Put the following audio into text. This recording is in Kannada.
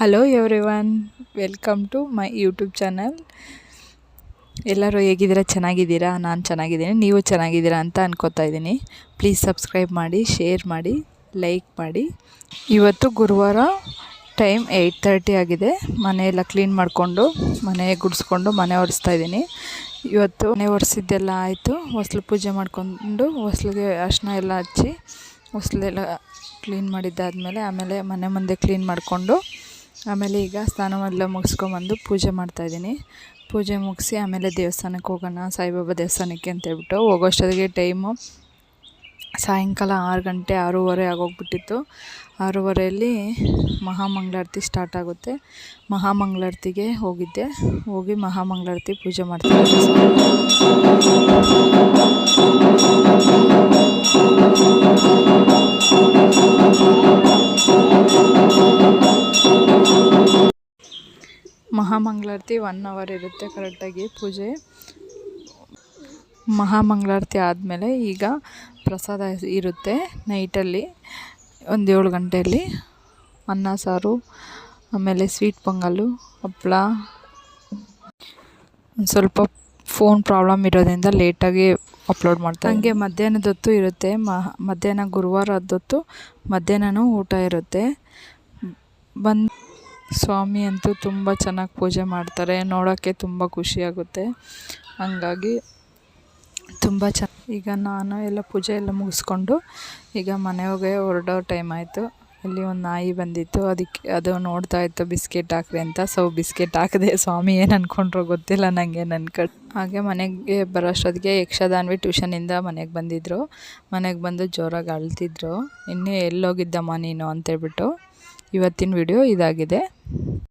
Hello everyone welcome to my YouTube channel ಎಲ್ಲರೂ ಹೇಗಿದ್ದೀರಾ? ಚೆನ್ನಾಗಿದ್ದೀರಾ? ನಾನು ಚೆನ್ನಾಗಿದ್ದೀನಿ. ನೀವು ಚೆನ್ನಾಗಿದ್ದೀರಾ ಅಂತ ಅನ್ಕೋತಾ ಇದ್ದೀನಿ. ಪ್ಲೀಸ್ ಸಬ್ಸ್ಕ್ರೈಬ್ ಮಾಡಿ ಶೇರ್ ಮಾಡಿ ಲೈಕ್ ಮಾಡಿ. ಇವತ್ತು ಗುರುವಾರ ಟೈಮ್ ಏಯ್ಟ್ ತರ್ಟಿ ಆಗಿದೆ. ಮನೆಯೆಲ್ಲ ಕ್ಲೀನ್ ಮಾಡಿಕೊಂಡು, ಮನೆ ಗುಡಿಸ್ಕೊಂಡು ಮನೆ ಒರೆಸ್ತಾ ಇದ್ದೀನಿ. ಇವತ್ತು ಮನೆ ಒರೆಸಿದ್ದೆಲ್ಲ ಆಯಿತು. ಹೊಸ್ಲು ಪೂಜೆ ಮಾಡಿಕೊಂಡು ಹೊಸ್ಲಿಗೆ ಅರ್ಶಿನ ಎಲ್ಲ ಹಚ್ಚಿ, ಹೊಸ್ಲೆಲ್ಲ ಕ್ಲೀನ್ ಮಾಡಿದ್ದಾದಮೇಲೆ ಆಮೇಲೆ ಮನೆ ಮುಂದೆ ಕ್ಲೀನ್ ಮಾಡಿಕೊಂಡು ಆಮೇಲೆ ಈಗ ಸ್ನಾನವೆಲ್ಲ ಮುಗಿಸ್ಕೊಂಬಂದು ಪೂಜೆ ಮಾಡ್ತಾಯಿದ್ದೀನಿ ಪೂಜೆ ಮುಗಿಸಿ ಆಮೇಲೆ ದೇವಸ್ಥಾನಕ್ಕೆ ಹೋಗೋಣ, ಸಾಯಿಬಾಬಾ ದೇವಸ್ಥಾನಕ್ಕೆ ಅಂತೇಳ್ಬಿಟ್ಟು ಹೋಗೋಷ್ಟೊತ್ತಿಗೆ ಟೈಮು ಸಾಯಂಕಾಲ ಆರು ಗಂಟೆ, ಆರೂವರೆ ಆಗೋಗ್ಬಿಟ್ಟಿತ್ತು. ಆರೂವರೆಯಲ್ಲಿ ಮಹಾಮಂಗಳಾರತಿ ಸ್ಟಾರ್ಟ್ ಆಗುತ್ತೆ. ಮಹಾಮಂಗಳಾರತಿಗೆ ಹೋಗಿದ್ದೆ. ಹೋಗಿ ಮಹಾಮಂಗಳಾರತಿ ಪೂಜೆ ಮಾಡ್ತಾಯಿದ್ದೆ ಮಹಾಮಂಗಳಾರತಿ ಒನ್ ಅವರ್ ಇರುತ್ತೆ ಕರೆಕ್ಟಾಗಿ ಪೂಜೆ. ಮಹಾಮಂಗಳಾರತಿ ಆದಮೇಲೆ ಈಗ ಪ್ರಸಾದ ಇರುತ್ತೆ ನೈಟಲ್ಲಿ ಒಂದು ಏಳು ಗಂಟೆಯಲ್ಲಿ. ಅನ್ನ, ಸಾರು, ಆಮೇಲೆ ಸ್ವೀಟ್ ಪೊಂಗಲ್ಲು ಹಪ್ಪಳ ಒಂದು ಸ್ವಲ್ಪ ಫೋನ್ ಪ್ರಾಬ್ಲಮ್ ಇರೋದ್ರಿಂದ ಲೇಟಾಗಿ ಅಪ್ಲೋಡ್ ಮಾಡ್ತಾರೆ ಹಂಗೆ ಮಧ್ಯಾಹ್ನದೊತ್ತು ಇರುತ್ತೆ. ಮಧ್ಯಾಹ್ನ ಗುರುವಾರದೊತ್ತು ಮಧ್ಯಾಹ್ನವೂ ಊಟ ಇರುತ್ತೆ. ಬಂದು ಸ್ವಾಮಿ ಅಂತೂ ತುಂಬ ಚೆನ್ನಾಗಿ ಪೂಜೆ ಮಾಡ್ತಾರೆ. ನೋಡೋಕ್ಕೆ ತುಂಬ ಖುಷಿಯಾಗುತ್ತೆ ಹಂಗಾಗಿ ತುಂಬ ಚ ಈಗ ನಾನು ಎಲ್ಲ ಪೂಜೆ ಎಲ್ಲ ಮುಗಿಸ್ಕೊಂಡು ಈಗ ಮನೆಗೆ ಹೊರಡೋ ಟೈಮ್ ಆಯಿತು. ಅಲ್ಲಿ ಒಂದು ನಾಯಿ ಬಂದಿತ್ತು. ಅದಕ್ಕೆ ಅದು ನೋಡ್ತಾ ಇತ್ತು, ಬಿಸ್ಕೆಟ್ ಹಾಕ್ರಿ ಅಂತ. ಸೊ ಬಿಸ್ಕೆಟ್ ಹಾಕಿದೆ ಸ್ವಾಮಿ ಏನು ಅಂದ್ಕೊಂಡ್ರೋ ಗೊತ್ತಿಲ್ಲ ನನಗೆ ನನ್ನ ಕಡೆ ಹಾಗೆ ಮನೆಗೆ ಬರೋಷ್ಟೊತ್ತಿಗೆ ಯಕ್ಷದಾನ್ವಿ ಟ್ಯೂಷನಿಂದ ಮನೆಗೆ ಬಂದಿದ್ದರು ಮನೆಗೆ ಬಂದು ಜೋರಾಗಿ ಅಳ್ತಿದ್ರು. ಇನ್ನೂ ಎಲ್ಲೋಗಿದ್ದಮ್ಮ ನೀನು ಅಂತೇಳ್ಬಿಟ್ಟು. ಇವತ್ತಿನ ವಿಡಿಯೋ ಇದಾಗಿದೆ.